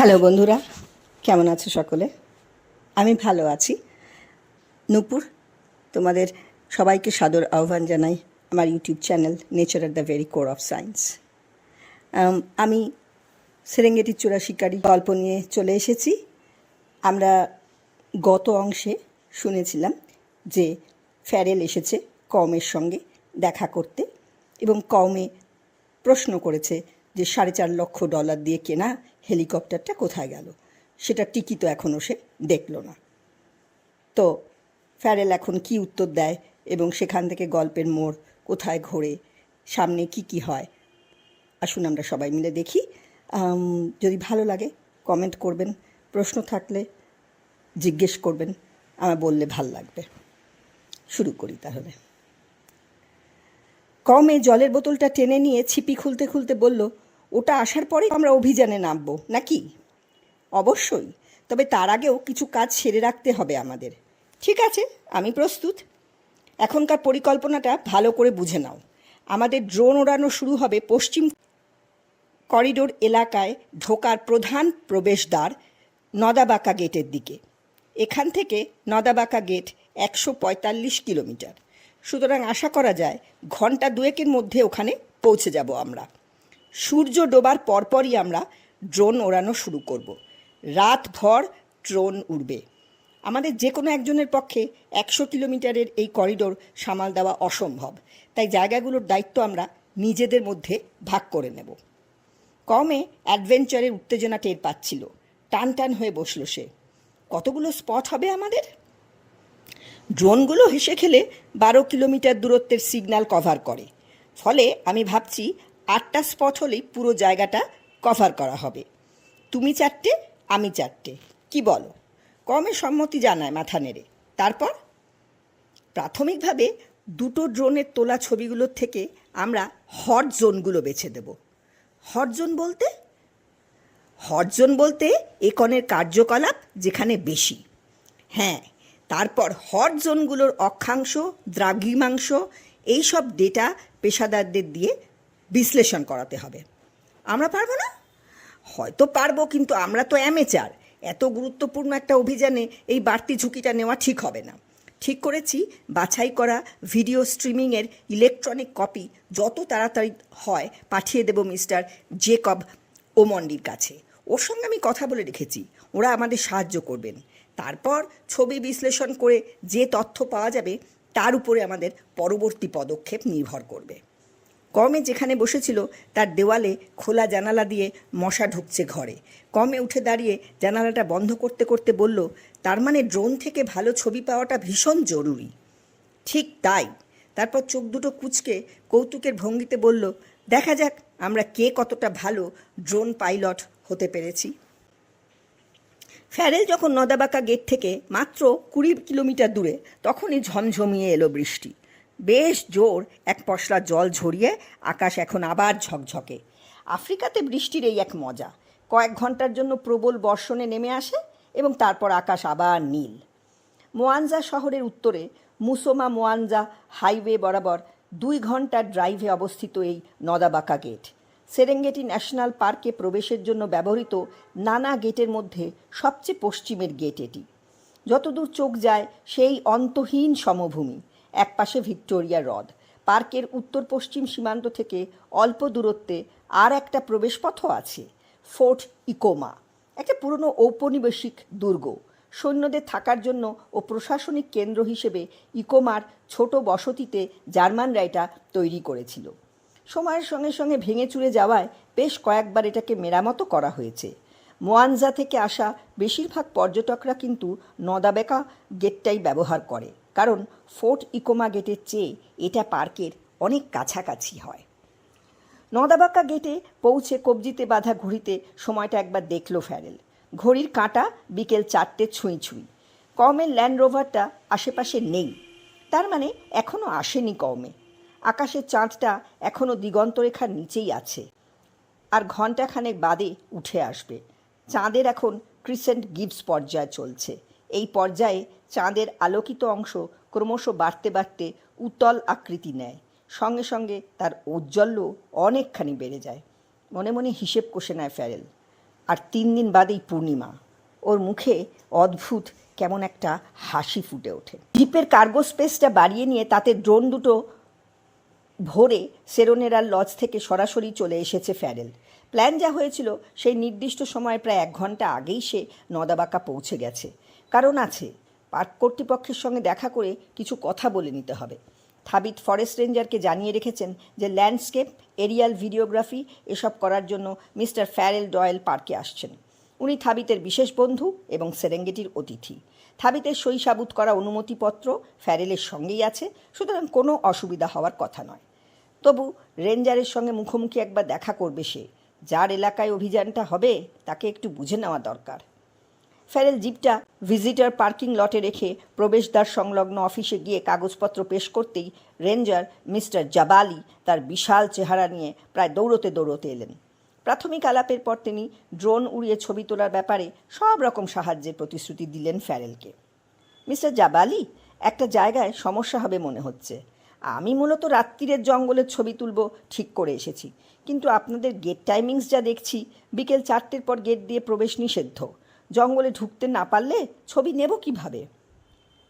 Hello বন্ধুরা, কেমন আছো সকলে? আমি ভালো আছি। নূপুর, তোমাদের সবাইকে সাদর আহ্বান জানাই আমার YouTube channel nature at the very core of science আমি সেরেঙ্গেটি চূড়া শিকারী গল্প নিয়ে চলে এসেছি। আমরা গত অংশে শুনেছিলাম যে ফ্যারেল এসেছে কমের সঙ্গে দেখা করতে এবং কমে প্রশ্ন করেছে যে সাড়ে চার লক্ষ ডলার দিয়ে কেনা হেলিকপ্টারটা কোথায় গেল? সেটা টিকি তো এখনও সে দেখল না। তো ফ্যারেল এখন কি উত্তর দেয় এবং সেখান থেকে গল্পের মোড় কোথায় ঘোরে? সামনে কি কি হয়? আসুন আমরা সবাই মিলে দেখি। যদি ভালো লাগে কমেন্ট করবেন। প্রশ্ন থাকলে জিজ্ঞেস করবেন। আমার বললে ভালো লাগবে। শুরু করি তাহলে। কমে জলের বোতলটা টেনে নিয়ে ছিপি খুলতে খুলতে বলল ওটা আসার পরে আমরা অভিযানে নামবো, নাকি? অবশ্যই, তবে তার আগেও কিছু কাজ সেরে রাখতে হবে আমাদের। ঠিক আছে, আমি প্রস্তুত। এখনকার পরিকল্পনাটা ভালো করে বুঝে নাও। আমাদের ড্রোন ওড়ানো শুরু হবে পশ্চিম করিডোর এলাকায় ঢোকার প্রধান প্রবেশদ্বার নদাবাকা গেটের দিকে। এখান থেকে নদাবাকা গেট একশো পঁয়তাল্লিশ কিলোমিটার। সুতরাং আশা করা যায়, ঘণ্টা দুয়েকের মধ্যে ওখানে পৌঁছে যাব আমরা। সূর্য ডোবার পরপরই আমরা ড্রোন ওড়ানো শুরু করব। রাতভর ড্রোন উড়বে। আমাদের যে কোনো একজনের পক্ষে একশো কিলোমিটারের এই করিডোর সামাল দেওয়া অসম্ভব। তাই জায়গাগুলোর দায়িত্ব আমরা নিজেদের মধ্যে ভাগ করে নেব। কমে অ্যাডভেঞ্চারের উত্তেজনা টের পাচ্ছিল। টান টান হয়ে বসল সে। কতগুলো স্পট হবে আমাদের? ড্রোনগুলো হেসে খেলে বারো কিলোমিটার দূরত্বের সিগন্যাল কভার করে। ফলে আমি ভাবছি আটটা স্পট হলেই পুরো জায়গাটা কভার করা হবে। তুমি চারটে, আমি চারটে। কি বলো? কমে সম্মতি জানায় মাথা নেড়ে। তারপর? প্রাথমিকভাবে দুটো ড্রোনের তোলা ছবিগুলোর থেকে আমরা হট জোনগুলো বেছে দেব। হট জোন বলতে? হট জোন বলতে একনের কার্যকলাপ যেখানে বেশি। হ্যাঁ তারপর হট জোনগুলোর অক্ষাংশ, দ্রাঘিমাংশ, এইসব ডেটা পেশাদারদের দিয়ে বিশ্লেষণ করাতে হবে। আমরা পারব না? হয়তো পারব, কিন্তু আমরা তো অ্যামেচার এত গুরুত্বপূর্ণ একটা অভিযানে এই বাড়তি ঝুঁকিটা নেওয়া ঠিক হবে না। ঠিক করেছি, বাছাই করা ভিডিও স্ট্রিমিংয়ের ইলেকট্রনিক কপি যত তাড়াতাড়ি হয় পাঠিয়ে দেব মিস্টার জেকব ওমন্ডির কাছে। ওর সঙ্গে আমি কথা বলে রেখেছি, ওরা আমাদের সাহায্য করবেন। তারপর ছবি বিশ্লেষণ করে যে তথ্য পাওয়া যাবে, তার উপরে আমাদের পরবর্তী পদক্ষেপ নির্ভর করবে। কমে যেখানে বসেছিল, তার দেওয়ালে খোলা জানালা দিয়ে মশা ঢুকছে ঘরে। কমে উঠে দাঁড়িয়ে জানালাটা বন্ধ করতে করতে বলল, তার মানে ড্রোন থেকে ভালো ছবি পাওয়াটা ভীষণ জরুরি? ঠিক তাই। তারপর চোখ দুটো কুচকে কৌতুকের ভঙ্গিতে বলল, দেখা যাক আমরা কে কতটা ভালো ড্রোন পাইলট হতে পেরেছি। ফ্যারেল যখন নদাবাকা গেট থেকে মাত্র কুড়ি কিলোমিটার দূরে, তখনই ঝমঝমিয়ে এলো বৃষ্টি। বেশ জোর এক পশলা জল ঝরিয়ে আকাশ এখন আবার ঝকঝকে। আফ্রিকাতে বৃষ্টির এই এক মজা। কয়েক ঘণ্টার জন্য প্রবল বর্ষণে নেমে আসে এবং তারপর আকাশ আবার নীল। মোয়ানজা শহরের উত্তরে মুসোমা মোয়ানজা হাইওয়ে বরাবর দুই ঘণ্টার ড্রাইভে অবস্থিত এই নদাবাকা গেট। সেরেঙ্গেটি ন্যাশনাল পার্কে প্রবেশের জন্য ব্যবহৃত নানা গেটের মধ্যে সবচেয়ে পশ্চিমের গেট এটি। যতদূর চোখ যায় সেই অন্তহীন সমভূমি। একপাশে ভিক্টোরিয়া হ্রদ। পার্কের উত্তর পশ্চিম সীমান্ত থেকে অল্প দূরত্বে আর একটা প্রবেশপথও আছে, ফোর্ট ইকোমা। একটা পুরনো ঔপনিবেশিক দুর্গ। সৈন্যদের থাকার জন্য ও প্রশাসনিক কেন্দ্র হিসেবে ইকোমার ছোট বসতিতে জার্মানরা এটা তৈরি করেছিল। সময়ের সঙ্গে সঙ্গে ভেঙে চুরে যাওয়ায় বেশ কয়েকবার এটাকে মেরামতো করা হয়েছে। মোয়ানজা থেকে আসা বেশিরভাগ পর্যটকরা কিন্তু নদাবেকা গেটটাই ব্যবহার করে। কারণ ফোর্ট ইকোমা গেটের চেয়ে এটা পার্কের অনেক কাছাকাছি হয়। নদাবাক্কা গেটে পৌঁছে কবজিতে বাঁধা ঘড়িতে সময়টা একবার দেখল ফ্যারেল। ঘড়ির কাঁটা বিকেল চারটে ছুঁই ছুঁই। কমের ল্যান্ড রোভারটা আশেপাশে নেই। তার মানে এখনও আসেনি কমে আকাশের চাঁদটা এখনও দিগন্তরেখার নিচেই আছে। আর ঘণ্টাখানেক বাদে উঠে আসবে। চাঁদের এখন ক্রিসেন্ট গিভস পর্যায় চলছে। এই পর্যায়ে চাঁদের আলোকিত অংশ ক্রমশ বাড়তে বাড়তে উত্তল আকৃতি নেয়। সঙ্গে সঙ্গে তার ঔজ্জ্বল্য অনেকখানি বেড়ে যায়। মনে মনে হিসেব কষে নেয় ফ্যারেল। আর তিন দিন বাদেই পূর্ণিমা। ওর মুখে অদ্ভুত কেমন একটা হাসি ফুটে ওঠে। জিপের কার্গো স্পেসটা বাড়িয়ে নিয়ে তাতে ড্রোন দুটো ভোরে সেরোনেরার লজ থেকে সরাসরি চলে এসেছে ফ্যারেল। প্ল্যান যা হয়েছিল, সেই নির্দিষ্ট সময় প্রায় এক ঘণ্টা আগেই সে নদাবাকা পৌঁছে গেছে। কারণ আছে পার্ক কর্তৃপক্ষের সঙ্গে দেখা করে কিছু কথা বলে নিতে হবে। থাবিত ফরেস্ট রেঞ্জারকে জানিয়ে রেখেছেন যে ল্যান্ডস্কেপ, এরিয়াল ভিডিওগ্রাফি এসব করার জন্য মিস্টার ফ্যারেল ডয়েল পার্কে আসছেন। উনি থাবিতের বিশেষ বন্ধু এবং সেরেঙ্গেটির অতিথি। থাবিতের সই সাবুত করা অনুমতিপত্র ফ্যারেলের সঙ্গেই আছে, সুতরাং কোনো অসুবিধা হওয়ার কথা নয়। তবু রেঞ্জারের সঙ্গে মুখোমুখি একবার দেখা করবে সে। যার এলাকায় অভিযানটা হবে, তাকে একটু বুঝে নেওয়া দরকার। ফ্যারেল জিপটা ভিজিটার পার্কিং লটে রেখে প্রবেশদ্বার সংলগ্ন অফিসে গিয়ে কাগজপত্র পেশ করতেই রেঞ্জার মিস্টার জাবালি তার বিশাল চেহারা নিয়ে প্রায় দৌড়তে দৌড়তে এলেন। প্রাথমিক আলাপের পর তিনি ড্রোন উড়িয়ে ছবি তোলার ব্যাপারে সব রকম সাহায্যের প্রতিশ্রুতি দিলেন ফ্যারেলকে মিস্টার জাবালি, একটা জায়গায় সমস্যা হবে মনে হচ্ছে। আমি মূলত রাত্রিরের জঙ্গলের ছবি তুলব, ঠিক করে এসেছি। কিন্তু আপনাদের গেট টাইমিংস যা দেখছি, বিকেল চারটের পর গেট দিয়ে প্রবেশ নিষিদ্ধ। জঙ্গলে ঢুকতে না পারলে ছবি নেব কীভাবে?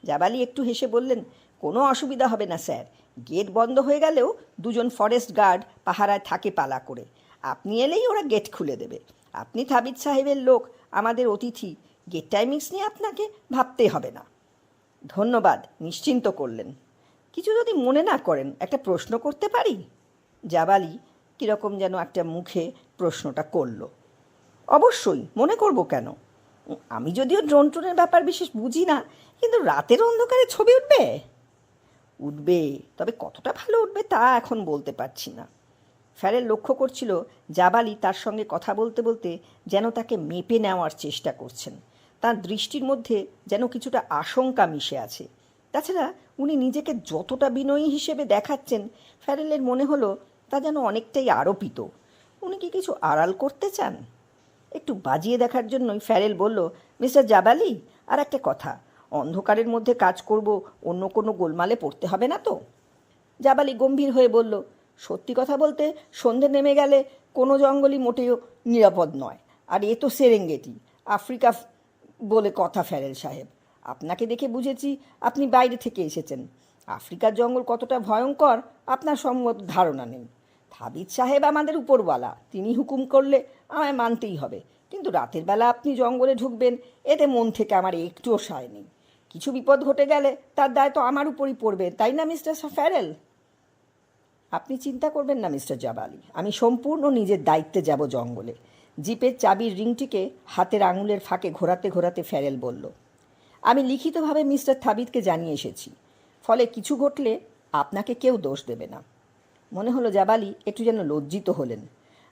জাবালি একটু হেসে বললেন, কোনো অসুবিধা হবে না, স্যার। গেট বন্ধ হয়ে গেলেও দুজন ফরেস্ট গার্ড পাহারায় থাকে পালা করে। আপনি এলেই ওরা গেট খুলে দেবে। আপনি থাবিদ সাহেবের লোক, আমাদের অতিথি। গেট টাইমিংস নিয়ে আপনাকে ভাবতে হবে না। ধন্যবাদ, নিশ্চিন্ত করলেন। কিছু যদি মনে না করেন, একটা প্রশ্ন করতে পারি? জাবালি কীরকম যেন একটা মুখে প্রশ্নটা করল। অবশ্যই, মনে করব কেন? আমি যদিও ড্রোন টোনের ব্যাপার বিশেষ বুঝি না, কিন্তু রাতের অন্ধকারে ছবি উঠবে? উঠবে, তবে কতটা ভালো উঠবে তা এখন বলতে পারছি না। ফ্যারেল লক্ষ্য করছিল জাবালি তার সঙ্গে কথা বলতে বলতে যেন তাকে মেপে নেওয়ার চেষ্টা করছেন। তার দৃষ্টির মধ্যে যেন কিছুটা আশঙ্কা মিশে আছে। তাছাড়া উনি নিজেকে যতটা বিনয়ী হিসেবে দেখাচ্ছেন, ফ্যারেলের মনে হলো তা যেন অনেকটাই আরোপিত। উনি কি কিছু আড়াল করতে চান? একটু বাজিয়ে দেখার জন্যই ফ্যারেল বলল, মিস্টার জাবালি, আর একটা কথা। অন্ধকারের মধ্যে কাজ করব, অন্য কোনো গোলমালে পড়তে হবে না তো? জাবালি গম্ভীর হয়ে বলল, সত্যি কথা বলতে সন্ধে নেমে গেলে কোনো জঙ্গলই মোটেও নিরাপদ নয়। আর এ তো সেরেঙ্গেটি। আফ্রিকা বলে কথা ফ্যারেল সাহেব। আপনাকে দেখে বুঝেছি আপনি বাইরে থেকে এসেছেন। আফ্রিকার জঙ্গল কতটা ভয়ঙ্কর, আপনার সম্মত ধারণা নেই। থাবিদ সাহেব আমাদের উপরওয়ালা। তিনি হুকুম করলে আমায় মানতেই হবে। কিন্তু রাতের বেলা আপনি জঙ্গলে ঢুকবেন, এতে মন থেকে আমার একটুও সায় নেই। কিছু বিপদ ঘটে গেলে তার দায় তো আমার উপরই পড়বে, তাই না, মিস্টার ফ্যারেল আপনি চিন্তা করবেন না, মিস্টার জাবালি। আমি সম্পূর্ণ নিজের দায়িত্বে যাব জঙ্গলে। জিপের চাবির রিংটিকে হাতের আঙুলের ফাঁকে ঘোরাতে ঘোরাতে ফ্যারেল বলল, আমি লিখিতভাবে মিস্টার থাবিদকে জানিয়ে এসেছি। ফলে কিছু ঘটলে আপনাকে কেউ দোষ দেবে না। মনে হলো জাবালি একটু যেন লজ্জিত হলেন।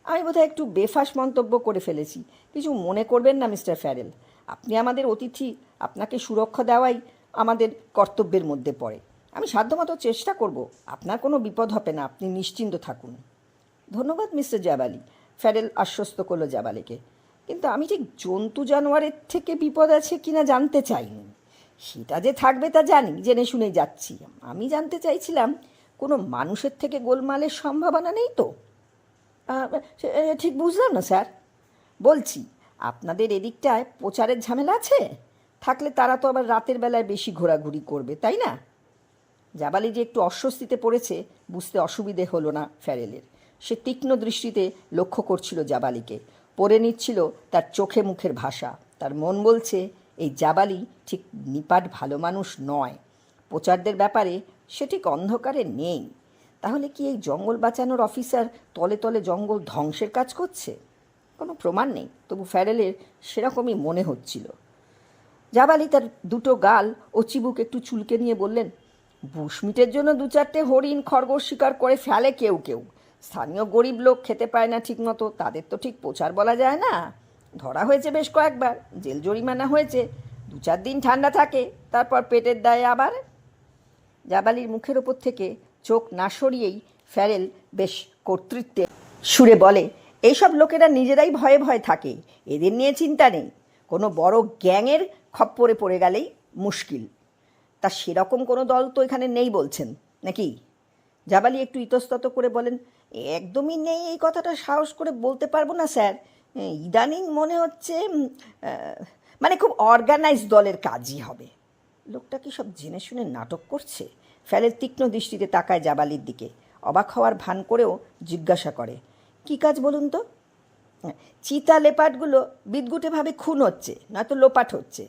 আমি বোধহয় একটু বেফাস মন্তব্য করে ফেলেছি। কিছু মনে করবেন না, মিস্টার ফ্যারেল। আপনি আমাদের অতিথি, আপনাকে সুরক্ষা দেওয়াই আমাদের কর্তব্যের মধ্যে পড়ে। আমি সাধ্যমতো চেষ্টা করব, আপনার কোনো বিপদ হবে না, আপনি নিশ্চিন্ত থাকুন। ধন্যবাদ, মিস্টার জাবালি। ফ্যারেল আশ্বস্ত করল জাবালিকে। কিন্তু আমি ঠিক জন্তু জানোয়ারের থেকে বিপদ আছে কিনা জানতে চাইনি। সেটা যে থাকবে তা জানি, জেনে শুনে যাচ্ছি। আমি জানতে চাইছিলাম কোনো মানুষের থেকে গোলমালের সম্ভাবনা নেই তো? ঠিক বুঝলাম না, স্যার। বলছি, আপনাদের এদিকটায় প্রচারের ঝামেলা আছে? থাকলে তারা তো আবার রাতের বেলায় বেশি ঘোরাঘুরি করবে, তাই না? জাবালি যে একটু অস্বস্তিতে পড়েছে, বুঝতে অসুবিধে হলো না ফ্যারেলের। সে তীক্ষ্ণ দৃষ্টিতে লক্ষ্য করছিল জাবালিকে। পড়ে নিচ্ছিল তার চোখে মুখের ভাষা। তার মন বলছে, এই জাবালি ঠিক নিপাট ভালো মানুষ নয়। প্রচারদের ব্যাপারে সে ঠিক অন্ধকারে নেই। তাহলে কি এই জঙ্গল বাঁচানোর অফিসার তলে তলে জঙ্গল ধ্বংসের কাজ করছে? কোনো প্রমাণ নেই, তবু ফ্যারেলের সেরকমই মনে হচ্ছিল। জাবালি তার দুটো গাল ও চিবুক একটু চুলকে নিয়ে বললেন বুশমিটের জন্য দু চারটে হরিণ খরগোশ শিকার করে ফেলে কেউ কেউ। স্থানীয় গরিব লোক খেতে পায় না ঠিকমতো, তাদের তো ঠিক প্রচার বলা যায় না। ধরা হয়েছে বেশ কয়েকবার, জেল জরিমানা হয়েছে, দু চার দিন ঠান্ডা থাকে, তারপর পেটের দায়ে আবার জাবালির মুখের ওপর থেকে চোখ না সরিয়েই ফ্যারেল বেশ কর্তৃত্বে সুরে বলে, এইসব লোকেরা নিজেরাই ভয়ে ভয়ে থাকে, এদের নিয়ে চিন্তা নেই। কোনো বড় গ্যাংয়ের খপ্পরে পড়ে গেলেই মুশকিল। তা সেরকম কোনো দল তো এখানে নেই বলছেন, নাকি? জাবালি একটু ইতস্তত করে বলেন, একদমই নেই, এই কথাটা সাহস করে বলতে পারব না, স্যার। ইদানিং মনে হচ্ছে মানে খুব অর্গানাইজ দলের কাজই হবে। লোকটা কি সব জেনে শুনে নাটক করছে? ফ্যালের তীক্ষ্ণ দৃষ্টিতে তাকায় জাবালির দিকে। অবাক হওয়ার ভান করেও জিজ্ঞাসা করে, কি কাজ বলুন তো? চিতা লেপাটগুলো বিদগুটেভাবে খুন হচ্ছে, নয়তো লোপাট হচ্ছে।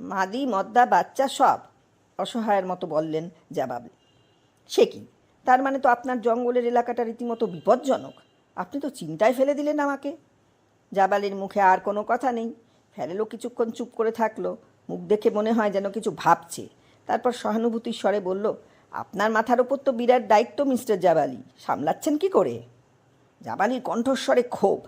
মাদি, মদ্দা, বাচ্চা সব, অসহায়ের মতো বললেন জাবাবলি সে কি? তার মানে তো আপনার জঙ্গলের এলাকাটা রীতিমতো বিপজ্জনক। আপনি তো চিন্তায় ফেলে দিলেন আমাকে। জাবালির মুখে আর কোনো কথা নেই। ফেলেলো কিছুক্ষণ চুপ করে থাকল। মুখ দেখে মনে হয় যেন কিছু ভাবছে। তারপর সহানুভূতির স্বরে বলল, আপনার মাথার ওপর তো বিরাট দায়িত্ব, মিস্টার জাবালি। সামলাচ্ছেন কি করে? জাবালির কণ্ঠস্বরে ক্ষোভ।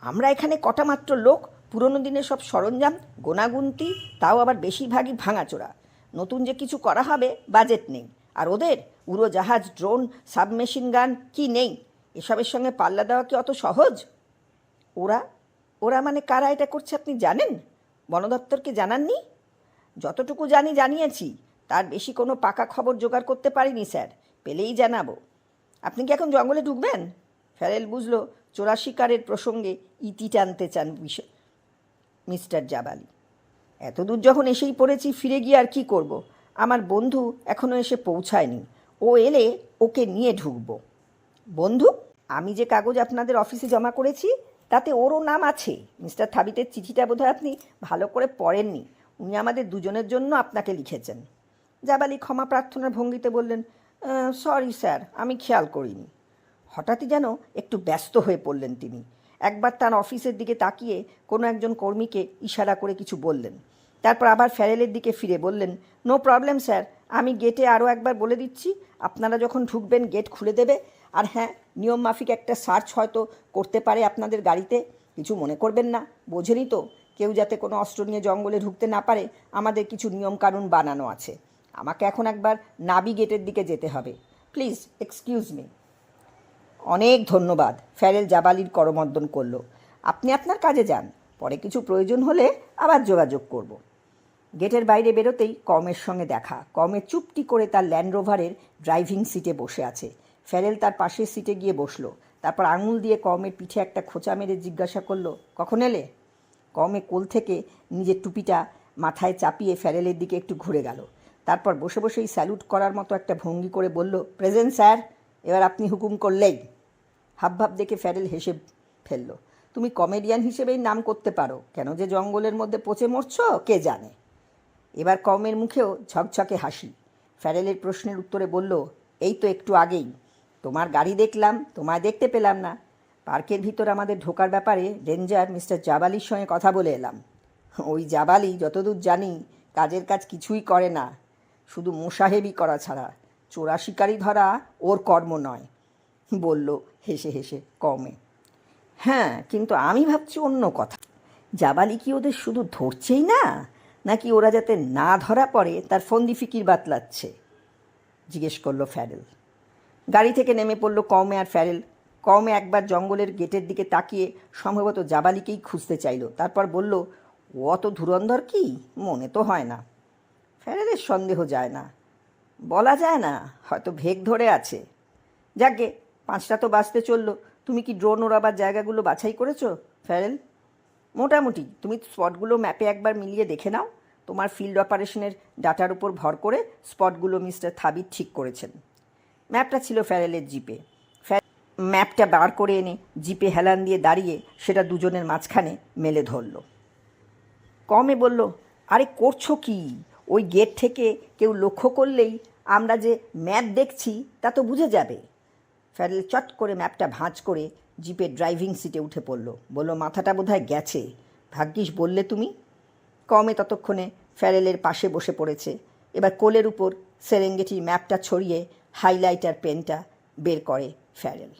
আমরা এখানে কটা মাত্র লোক? পুরনো দিনের সব সরঞ্জাম, গোনাগুন্তি, তাও আবার বেশিরভাগই ভাঙাচোরা। নতুন যে কিছু করা হবে, বাজেট নেই। আর ওদের? উড়োজাহাজ, ড্রোন, সাবমেশিন গান, কি নেই? এসবের সঙ্গে পাল্লা দেওয়া কি অত সহজ? ওরা? ওরা মানে কারা এটা করছে আপনি জানেন? বন দপ্তরকে জানাননি? যতটুকু জানি জানিয়েছি, তার বেশি কোনো পাকা খবর জোগাড় করতে পারিনি, স্যার। পেলেই জানাব। আপনি কি এখন জঙ্গলে ঢুকবেন? ফ্যারেল বুঝলো, চোরা শিকারের প্রসঙ্গে ইতি টানতে চান মিস্টার জাবালি। এত দূর যখন এসেই পড়েছি, ফিরে গিয়ে আর কি করব। আমার বন্ধু এখনও এসে পৌঁছায়নি। ও এলে ওকে নিয়ে ঢুকব। বন্ধু, আমি যে কাগজ আপনাদের অফিসে জমা করেছি তাতে ওরও নাম আছে। মিস্টার থাবিতের চিঠিটা বোধহয় আপনি ভালো করে পড়েননি। উনি আমাদের দুজনের জন্য আপনাকে লিখেছেন। জাবালি ক্ষমা প্রার্থনার ভঙ্গিতে বললেন সরি স্যার আমি খেয়াল করিনি। হঠাৎই যেন একটু ব্যস্ত হয়ে পড়লেন তিনি। একবার তার অফিসের দিকে তাকিয়ে কোনো একজন কর্মীকে ইশারা করে কিছু বললেন। তারপর আবার ফ্যারেলের দিকে ফিরে বললেন নো প্রবলেম স্যার আমি গেটে আরও একবার বলে দিচ্ছি। আপনারা যখন ঢুকবেন গেট খুলে দেবে। আর হ্যাঁ নিয়ম মাফিক একটা সার্চ হয়তো করতে পারে আপনাদের গাড়িতে। কিছু মনে করবেন না বোঝেনি তো। কেউ যাতে কোনো অস্ত্র নিয়ে জঙ্গলে ঢুকতে না পারে, আমাদের কিছু নিয়মকানুন বানানো আছে। আমাকে এখন একবার নাবি গেটের দিকে যেতে হবে। প্লিজ এক্সকিউজ মি অনেক ধন্যবাদ ফ্যারেল জাবালির করমর্দন করল। আপনি আপনার কাজে যান, পরে কিছু প্রয়োজন হলে আবার যোগাযোগ করব। গেটের বাইরে বেরোতেই কমের সঙ্গে দেখা। কমে চুপটি করে তার ল্যান্ড রোভারের ড্রাইভিং সিটে বসে আছে। ফ্যারেল তার পাশের সিটে গিয়ে বসল। তারপর আঙুল দিয়ে কমের পিঠে একটা খোঁচা মেরে জিজ্ঞাসা করল, কখন এলে? কমে কোল থেকে নিজের টুপিটা মাথায় চাপিয়ে ফ্যারেলের দিকে একটু ঘুরে গেল। তারপর বসে বসেই স্যালুট করার মতো একটা ভঙ্গি করে বলল, প্রেজেন্ট স্যার, এবার আপনি হুকুম করলেই। হাবভাব দেখে ফ্যারেল হেসে ফেলল, তুমি কমেডিয়ান হিসেবেই নাম করতে পারো। কেন যে জঙ্গলের মধ্যে পচে মরছ, কে জানে? এবার কমের মুখেও ঝকঝকে হাসি। ফ্যারেলের প্রশ্নের উত্তরে বলল, এই তো একটু আগেই। তোমার গাড়ি দেখলাম, তোমায় দেখতে পেলাম না। পার্কের ভিতর আমাদের ঢোকার ব্যাপারে রেঞ্জার মিস্টার জাবালির সঙ্গে কথা বলে এলাম। ওই জাবালি যতদূর জানি কাজের কাজ কিছুই করে না। শুধু মোসাহেবি করা ছাড়া, চোরা শিকারি ধরা ওর কর্ম নয়। বলল হেসে হেসে কমে হ্যাঁ কিন্তু আমি ভাবছি অন্য কথা। জাবালি কি ওদের শুধু ধরছেই না? নাকি ওরা যাতে না ধরা পড়ে, তার ফন্দি ফিকির বাতলাচ্ছে? জিজ্ঞেস করল ফ্যারেল গাড়ি থেকে নেমে পড়ল কমে আর ফ্যারেল কমে একবার জঙ্গলের গেটের দিকে তাকিয়ে সম্ভবত জাবালিকেই খুঁজতে চাইলো। তারপর বলল, অত ধুরন্ধর কি? মনে তো হয় না। ফ্যারেলের সন্দেহ যায় না। বলা যায় না, হয়তো ভেগ ধরে আছে। যাকে, পাঁচটা তো বাঁচতে চলল। তুমি কি ড্রোন ওড়াবার জায়গাগুলো বাছাই করেছ ফ্যারেল মোটামুটি, তুমি স্পটগুলো ম্যাপে একবার মিলিয়ে দেখে নাও। তোমার ফিল্ড অপারেশনের ডাটার উপর ভর করে স্পটগুলো মিস্টার থাবির ঠিক করেছেন। ম্যাপটা ছিল ফ্যারেলের জিপে। ম্যাপটা বার করে এনে জিপে হেলান দিয়ে দাঁড়িয়ে সেটা দুজনের মাঝখানে মেলে ধরলো। কমে বলল, আরে করছ কি? ওই গেট থেকে কেউ লক্ষ্য করলেই আমরা যে ম্যাপ দেখছি তা তো বুঝে যাবে। ফ্যারেল চট করে ম্যাপটা ভাঁজ করে জিপের ড্রাইভিং সিটে উঠে পড়ল। বলল, মাথাটা বোধহয় গেছে। ভাগ্যিস বললে তুমি? কমে ততক্ষণে ফ্যারেলের পাশে বসে পড়েছে। এবার কোলের উপর সেরেঙ্গেটির ম্যাপটা ছড়িয়ে হাইলাইটার পেনটা বের করে ফ্যারেল